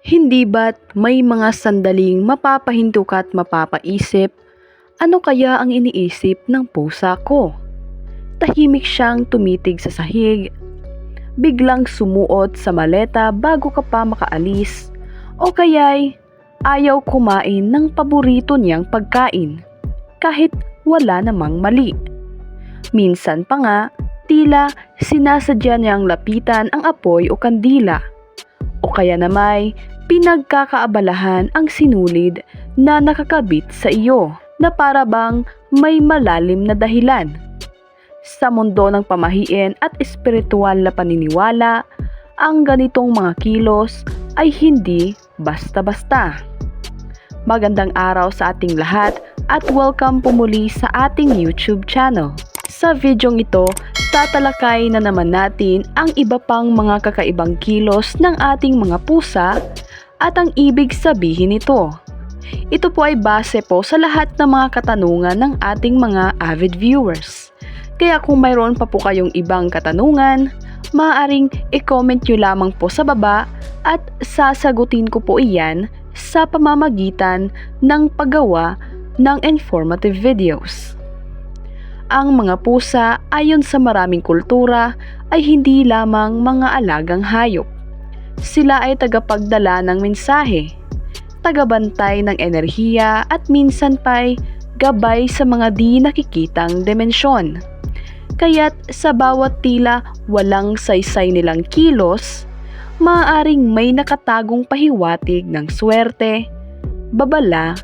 Hindi ba't may mga sandaling mapapahinto ka at mapapaisip, ano kaya ang iniisip ng pusa ko? Tahimik siyang tumitig sa sahig, biglang sumuot sa maleta bago ka pa makaalis, o kaya'y ayaw kumain ng paborito niyang pagkain, kahit wala namang mali. Minsan pa nga, tila sinasadya niyang lapitan ang apoy o kandila, o kaya namay pinagkakaabalahan ang sinulid na nakakabit sa iyo na para bang may malalim na dahilan. Sa mundo ng pamahiin at espiritual na paniniwala, ang ganitong mga kilos ay hindi basta-basta. Magandang araw sa ating lahat at welcome pumuli sa ating YouTube channel. Sa videong ito, tatalakay na naman natin ang iba pang mga kakaibang kilos ng ating mga pusa at ang ibig sabihin nito. Ito po ay base po sa lahat ng mga katanungan ng ating mga avid viewers. Kaya kung mayroon pa po kayong ibang katanungan, maaaring i-comment nyo lamang po sa baba at sasagutin ko po iyan sa pamamagitan ng paggawa ng informative videos. Ang mga pusa ayon sa maraming kultura ay hindi lamang mga alagang hayop. Sila ay tagapagdala ng mensahe, tagabantay ng enerhiya at minsan pa'y gabay sa mga di nakikitang dimensyon. Kaya't sa bawat tila walang saysay nilang kilos, maaaring may nakatagong pahiwatig ng swerte, babala,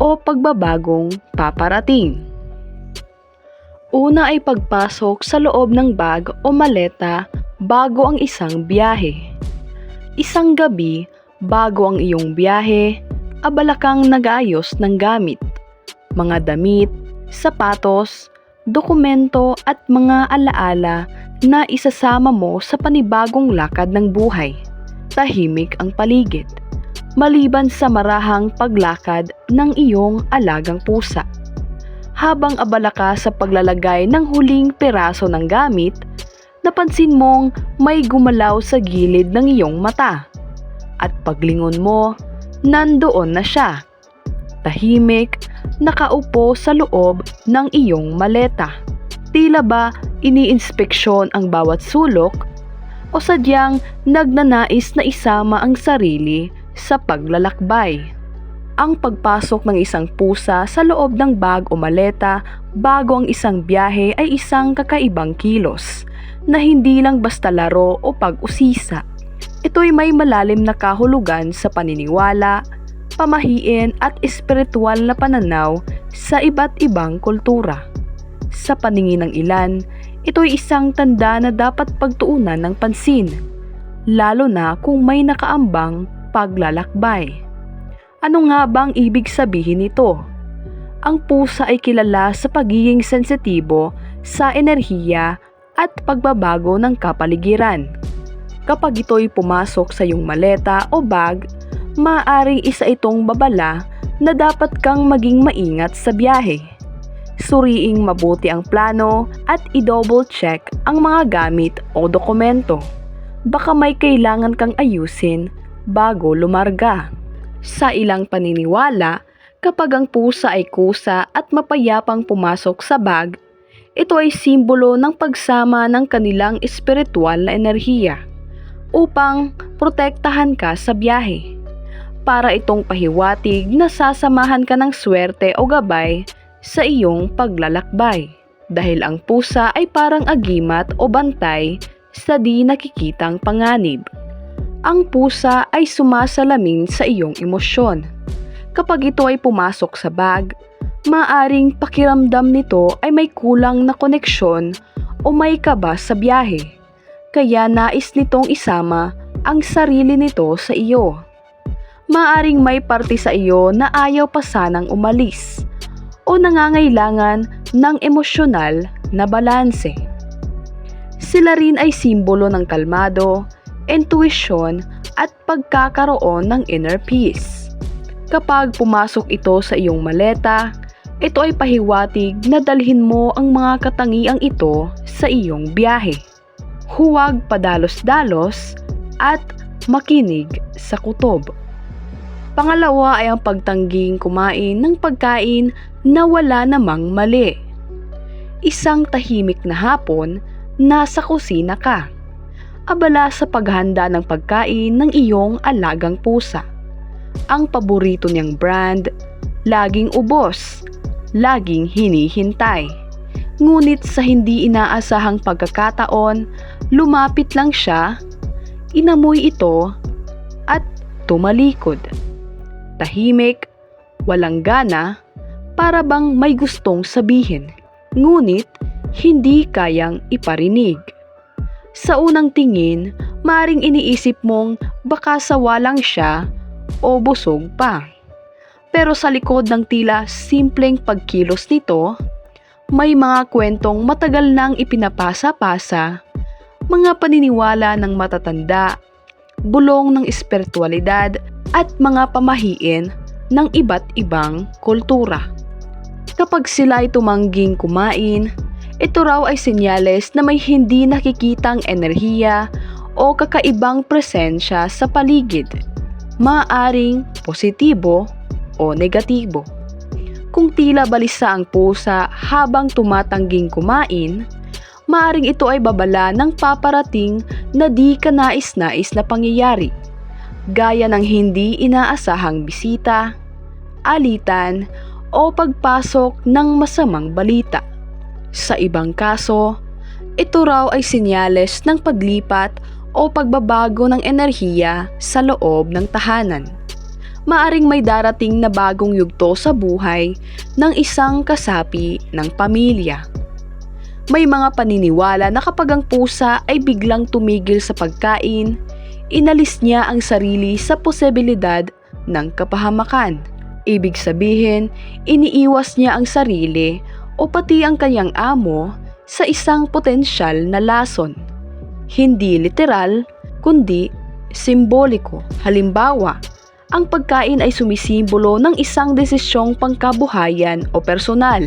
o pagbabagong paparating. Una ay pagpasok sa loob ng bag o maleta bago ang isang biyahe. Isang gabi bago ang iyong biyahe, abala kang nag-ayos ng gamit, mga damit, sapatos, dokumento at mga alaala na isasama mo sa panibagong lakad ng buhay. Tahimik ang paligid, maliban sa marahang paglakad ng iyong alagang pusa. Habang abala ka sa paglalagay ng huling peraso ng gamit, napansin mong may gumalaw sa gilid ng iyong mata. At paglingon mo, nandoon na siya. Tahimik, nakaupo sa loob ng iyong maleta. Tila ba iniinspeksyon ang bawat sulok o sadyang nagnanais na isama ang sarili sa paglalakbay. Ang pagpasok ng isang pusa sa loob ng bag o maleta bago ang isang biyahe ay isang kakaibang kilos na hindi lang basta laro o pag-usisa. Ito'y may malalim na kahulugan sa paniniwala, pamahiin at espiritual na pananaw sa iba't ibang kultura. Sa paningin ng ilan, ito'y isang tanda na dapat pagtuunan ng pansin, lalo na kung may nakaambang paglalakbay. Ano nga bang ibig sabihin nito? Ang pusa ay kilala sa pagiging sensitibo sa enerhiya at pagbabago ng kapaligiran. Kapag ito'y pumasok sa iyong maleta o bag, maaaring isa itong babala na dapat kang maging maingat sa biyahe. Suriing mabuti ang plano at i-double check ang mga gamit o dokumento. Baka may kailangan kang ayusin bago lumarga. Sa ilang paniniwala, kapag ang pusa ay kusa at mapayapang pumasok sa bag, ito ay simbolo ng pagsama ng kanilang espiritual na enerhiya upang protektahan ka sa biyahe. Para itong pahiwatig na sasamahan ka ng swerte o gabay sa iyong paglalakbay. Dahil ang pusa ay parang agimat o bantay sa di nakikitang panganib. Ang pusa ay sumasalamin sa iyong emosyon. Kapag ito ay pumasok sa bag, maaring pakiramdam nito ay may kulang na koneksyon o may kaba sa biyahe. Kaya nais nitong isama ang sarili nito sa iyo. Maaring may parte sa iyo na ayaw pa sanang umalis o nangangailangan ng emosyonal na balanse. Sila rin ay simbolo ng kalmado, intuition at pagkakaroon ng inner peace. Kapag pumasok ito sa iyong maleta, ito ay pahiwatig na dalhin mo ang mga katangiang ito sa iyong biyahe. Huwag padalos-dalos at makinig sa kutob. Pangalawa ay ang pagtangging kumain ng pagkain na wala namang mali. Isang tahimik na hapon, nasa kusina ka. Abala sa paghanda ng pagkain ng iyong alagang pusa. Ang paborito niyang brand, laging ubos, laging hinihintay. Ngunit sa hindi inaasahang pagkakataon, lumapit lang siya, inamoy ito, at tumalikod. Tahimik, walang gana, para bang may gustong sabihin, ngunit hindi kayang iparinig. Sa unang tingin, maring iniisip mong baka sawa siya o busog pa. Pero sa likod ng tila simpleng pagkilos nito, may mga kwentong matagal nang ipinapasa-pasa, mga paniniwala ng matatanda, bulong ng espiritualidad at mga pamahiin ng iba't ibang kultura. Kapag sila ay tumangging kumain, ito raw ay senyales na may hindi nakikitang enerhiya o kakaibang presensya sa paligid. Maaring positibo o negatibo. Kung tila balisa ang pusa habang tumatangging kumain, maaring ito ay babala ng paparating na di ka nais-nais na pangyayari, gaya ng hindi inaasahang bisita, alitan, o pagpasok ng masamang balita. Sa ibang kaso, ito raw ay sinyales ng paglipat o pagbabago ng enerhiya sa loob ng tahanan maaring may darating na bagong yugto sa buhay ng isang kasapi ng pamilya. May mga paniniwala na kapag ang pusa ay biglang tumigil sa pagkain, inalis niya ang sarili sa posibilidad ng kapahamakan. Ibig sabihin, iniiwas niya ang sarili o pati ang kanyang amo sa isang potensyal na lason. Hindi literal, kundi simboliko. Halimbawa, ang pagkain ay sumisimbolo ng isang desisyong pangkabuhayan o personal.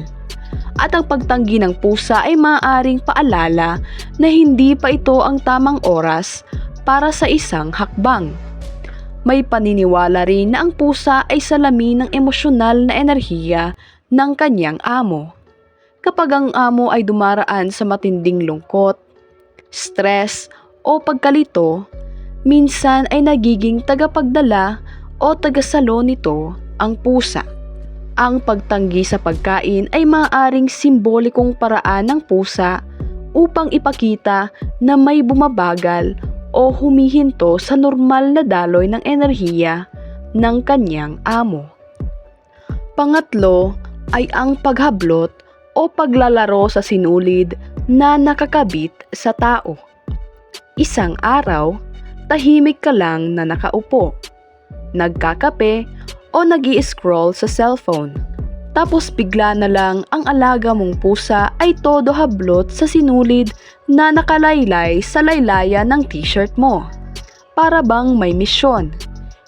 At ang pagtanggi ng pusa ay maaaring paalala na hindi pa ito ang tamang oras para sa isang hakbang. May paniniwala rin na ang pusa ay salamin ng emosyonal na enerhiya ng kanyang amo. Kapag ang amo ay dumaraan sa matinding lungkot, stress o pagkalito, minsan ay nagiging tagapagdala o tagasalo nito ang pusa. Ang pagtanggi sa pagkain ay maaaring simbolikong paraan ng pusa upang ipakita na may bumabagal o humihinto sa normal na daloy ng enerhiya ng kanyang amo. Pangatlo ay ang paghablot o paglalaro sa sinulid na nakakabit sa tao. Isang araw, tahimik ka lang na nakaupo nagkakape o nag scroll sa cellphone. Tapos bigla na lang ang alaga mong pusa ay todo hablot sa sinulid na nakalaylay sa laylayan ng t-shirt mo. Para bang may misyon.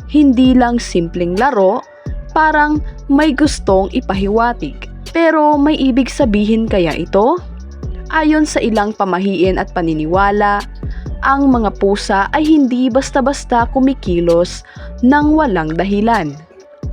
Hindi lang simpleng laro, parang may gustong ipahiwatig. Pero may ibig sabihin kaya ito? Ayon sa ilang pamahiin at paniniwala, ang mga pusa ay hindi basta-basta kumikilos ng walang dahilan.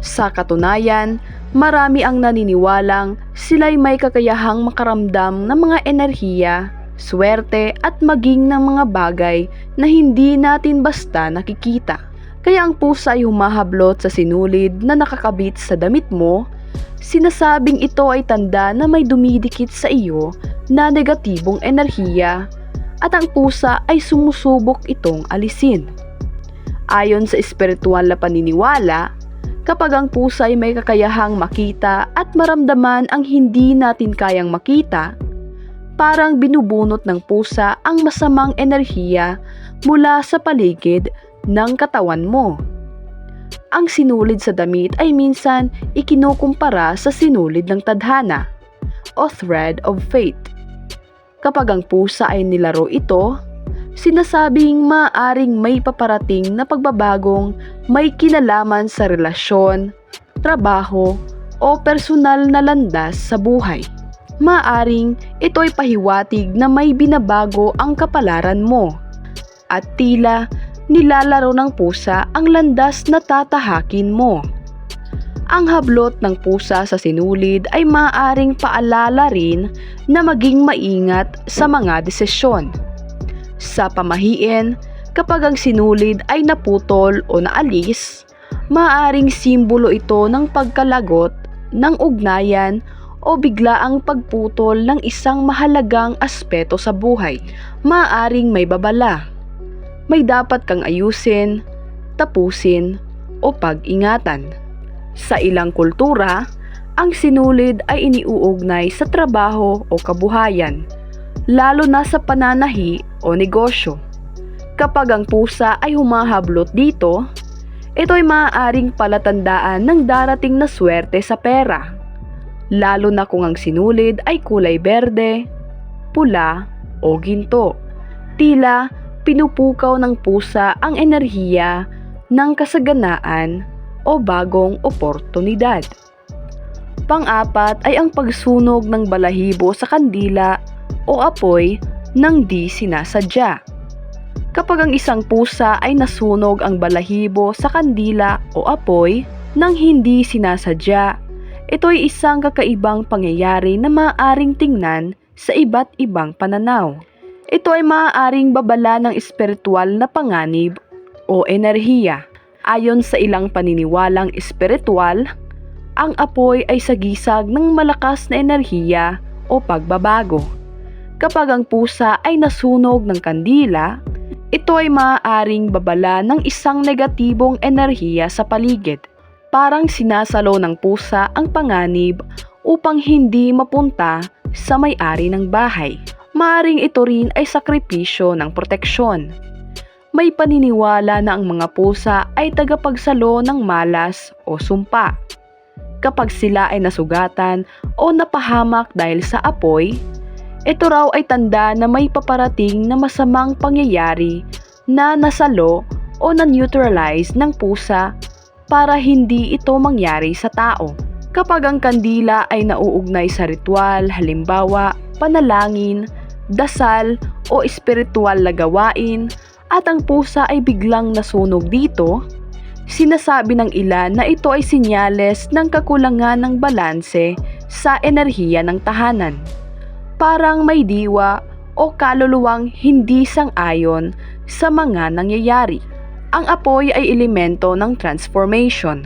Sa katunayan, marami ang naniniwalang sila'y may kakayahang makaramdam ng mga enerhiya, swerte at maging ng mga bagay na hindi natin basta nakikita. Kaya ang pusa ay humahablot sa sinulid na nakakabit sa damit mo, sinasabing ito ay tanda na may dumidikit sa iyo na negatibong enerhiya at ang pusa ay sumusubok itong alisin. Ayon sa espiritual na paniniwala, kapag ang pusa ay may kakayahang makita at maramdaman ang hindi natin kayang makita, parang binubunot ng pusa ang masamang enerhiya mula sa paligid ng katawan mo. Ang sinulid sa damit ay minsan ikinukumpara sa sinulid ng tadhana o thread of fate Kapag ang pusa ay nilaro ito, sinasabing maaring may paparating na pagbabagong may kinalaman sa relasyon, trabaho, o personal na landas sa buhay. Maaring ito ay pahiwatig na may binabago ang kapalaran mo at tila nilalaro ng pusa ang landas na tatahakin mo. Ang hablot ng pusa sa sinulid ay maaaring paalala rin na maging maingat sa mga desisyon. Sa pamahiin, kapag ang sinulid ay naputol o naalis, maaaring simbolo ito ng pagkalagot ng ugnayan o biglaang pagputol ng isang mahalagang aspeto sa buhay. Maaaring may babala. May dapat kang ayusin, tapusin, o pag-ingatan. Sa ilang kultura, ang sinulid ay iniuugnay sa trabaho o kabuhayan, lalo na sa pananahi o negosyo. Kapag ang pusa ay humahablot dito, ito ay maaaring palatandaan ng darating na swerte sa pera, lalo na kung ang sinulid ay kulay berde, pula o ginto. Tila pinupukaw ng pusa ang enerhiya ng kasaganaan o bagong oportunidad. Pang-apat ay ang pagsunog ng balahibo sa kandila o apoy ng di sinasadya. Kapag ang isang pusa ay nasunog ang balahibo sa kandila o apoy nang hindi sinasadya, ito ay isang kakaibang pangyayari na maaaring tingnan sa iba't ibang pananaw. Ito ay maaaring babala ng espiritual na panganib o enerhiya. Ayon sa ilang paniniwalang espiritual, ang apoy ay sagisag ng malakas na enerhiya o pagbabago. Kapag ang pusa ay nasunog ng kandila, ito ay maaaring babala ng isang negatibong enerhiya sa paligid. Parang sinasalo ng pusa ang panganib upang hindi mapunta sa may-ari ng bahay. Maaring ito rin ay sakripisyo ng proteksyon. May paniniwala na ang mga pusa ay tagapagsalo ng malas o sumpa. Kapag sila ay nasugatan o napahamak dahil sa apoy, ito raw ay tanda na may paparating na masamang pangyayari na nasalo o na-neutralize ng pusa para hindi ito mangyari sa tao. Kapag ang kandila ay nauugnay sa ritual, halimbawa, panalangin, dasal o espiritual na gawain at ang pusa ay biglang nasunog dito, sinasabi ng ilan na ito ay sinyales ng kakulangan ng balanse sa enerhiya ng tahanan. Parang may diwa o kaluluwang hindi sang-ayon sa mga nangyayari. Ang apoy ay elemento ng transformation.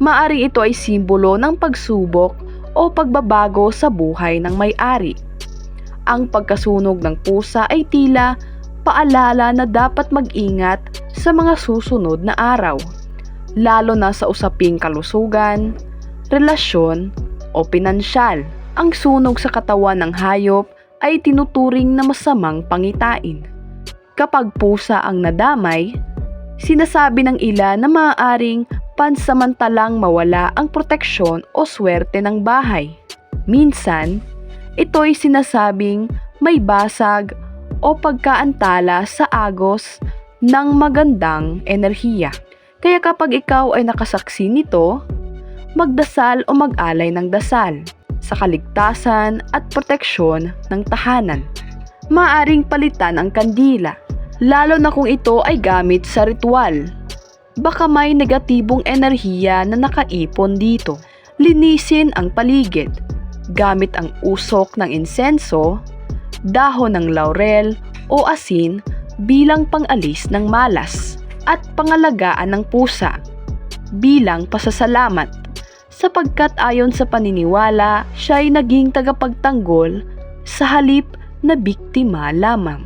Maaring ito ay simbolo ng pagsubok o pagbabago sa buhay ng may-ari. Ang pagkasunog ng pusa ay tila paalala na dapat mag-ingat sa mga susunod na araw, lalo na sa usaping kalusugan, relasyon o pinansyal. Ang sunog sa katawan ng hayop ay tinuturing na masamang pangitain. Kapag pusa ang nadamay, sinasabi ng ilan na maaaring pansamantalang mawala ang proteksyon o swerte ng bahay. Minsan, ito'y sinasabing may basag o pagkaantala sa agos ng magandang enerhiya. Kaya kapag ikaw ay nakasaksi nito, magdasal o mag-alay ng dasal sa kaligtasan at proteksyon ng tahanan. Maaring palitan ang kandila, lalo na kung ito ay gamit sa ritual. Baka may negatibong enerhiya na nakaipon dito. Linisin ang paligid gamit ang usok ng insenso, dahon ng laurel o asin bilang pangalis ng malas at pangalagaan ng pusa bilang pasasalamat sapagkat ayon sa paniniwala siya ay naging tagapagtanggol sa halip na biktima lamang.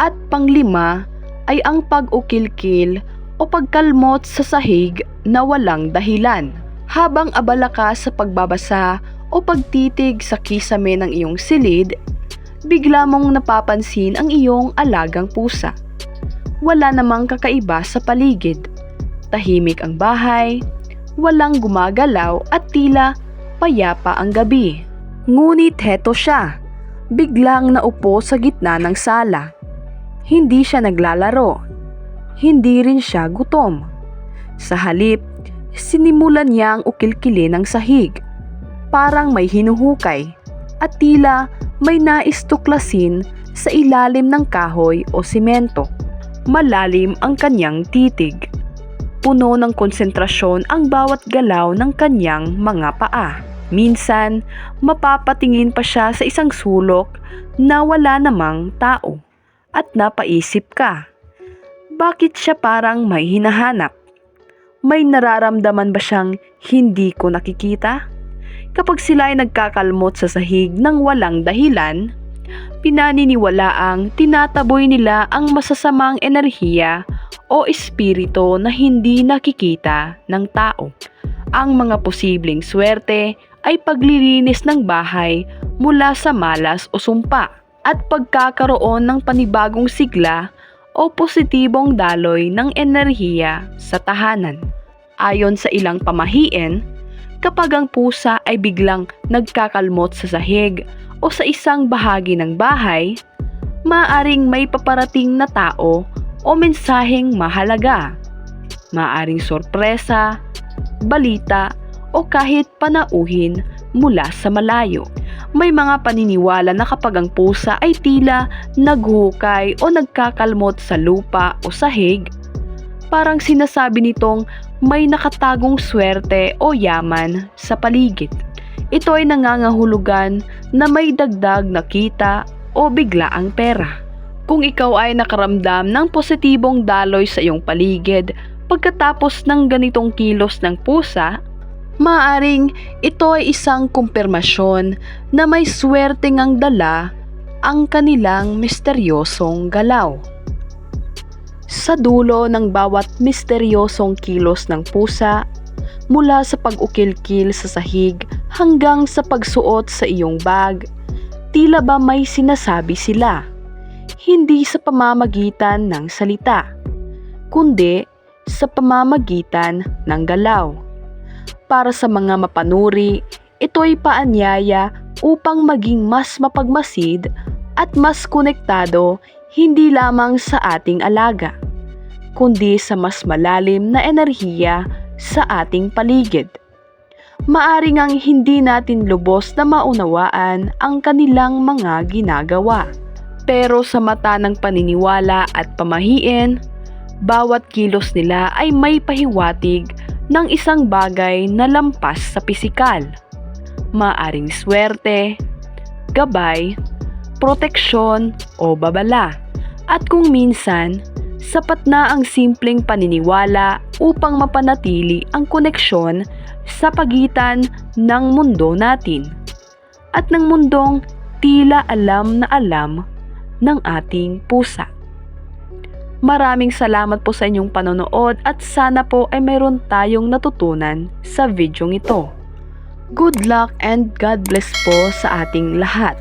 At panglima ay ang pag-ukilkil o pagkalmot sa sahig na walang dahilan. Habang abala ka sa pagbabasa o pagtitig sa kisame ng iyong silid, bigla mong napapansin ang iyong alagang pusa. Wala namang kakaiba sa paligid. Tahimik ang bahay, walang gumagalaw at tila payapa ang gabi. Ngunit heto siya, biglang naupo sa gitna ng sala. Hindi siya naglalaro. Hindi rin siya gutom. Sa halip, sinimulan niyang ukilkilin ang sahig. Parang may hinuhukay at tila may nais tuklasin sa ilalim ng kahoy o simento. malalim ang kanyang titig. Puno ng konsentrasyon ang bawat galaw ng kanyang mga paa. Minsan, mapapatingin pa siya sa isang sulok na wala namang tao. At napaisip ka, bakit siya parang may hinahanap? May nararamdaman ba siyang hindi ko nakikita? Kapag sila ay nagkakalmot sa sahig ng walang dahilan, pinaniniwalaang tinataboy nila ang masasamang enerhiya o espiritu na hindi nakikita ng tao. Ang mga posibleng swerte ay paglilinis ng bahay mula sa malas o sumpa at pagkakaroon ng panibagong sigla o positibong daloy ng enerhiya sa tahanan. Ayon sa ilang pamahiin, kapag ang pusa ay biglang nagkakalmot sa sahig o sa isang bahagi ng bahay, maaring may paparating na tao o mensaheng mahalaga. Maaring sorpresa, balita o kahit panauhin mula sa malayo. May mga paniniwala na kapag ang pusa ay tila naghukay o nagkakalmot sa lupa o sahig, parang sinasabi nitong may nakatagong swerte o yaman sa paligid. Ito ay nangangahulugan na may dagdag na kita o biglaang pera. Kung ikaw ay nakaramdam ng positibong daloy sa iyong paligid pagkatapos ng ganitong kilos ng pusa, maaring ito ay isang kumpirmasyon na may swerte ngang dala ang kanilang misteryosong galaw. Sa dulo ng bawat misteryosong kilos ng pusa, mula sa pag-ukil-kil sa sahig hanggang sa pagsuot sa iyong bag, tila ba may sinasabi sila? Hindi sa pamamagitan ng salita, kundi sa pamamagitan ng galaw. Para sa mga mapanuri, ito'y paanyaya upang maging mas mapagmasid at mas konektado hindi lamang sa ating alaga, kundi sa mas malalim na enerhiya sa ating paligid. Maaring ang hindi natin lubos na maunawaan ang kanilang mga ginagawa. Pero sa mata ng paniniwala at pamahiin, bawat kilos nila ay may pahiwatig ng isang bagay na lampas sa pisikal. Maaring swerte, gabay, proteksyon o babala. At kung minsan, sapat na ang simpleng paniniwala upang mapanatili ang koneksyon sa pagitan ng mundo natin at ng mundong tila alam na alam ng ating pusa. Maraming salamat po sa inyong panonood at sana po ay mayroon tayong natutunan sa videong ito. Good luck and God bless po sa ating lahat.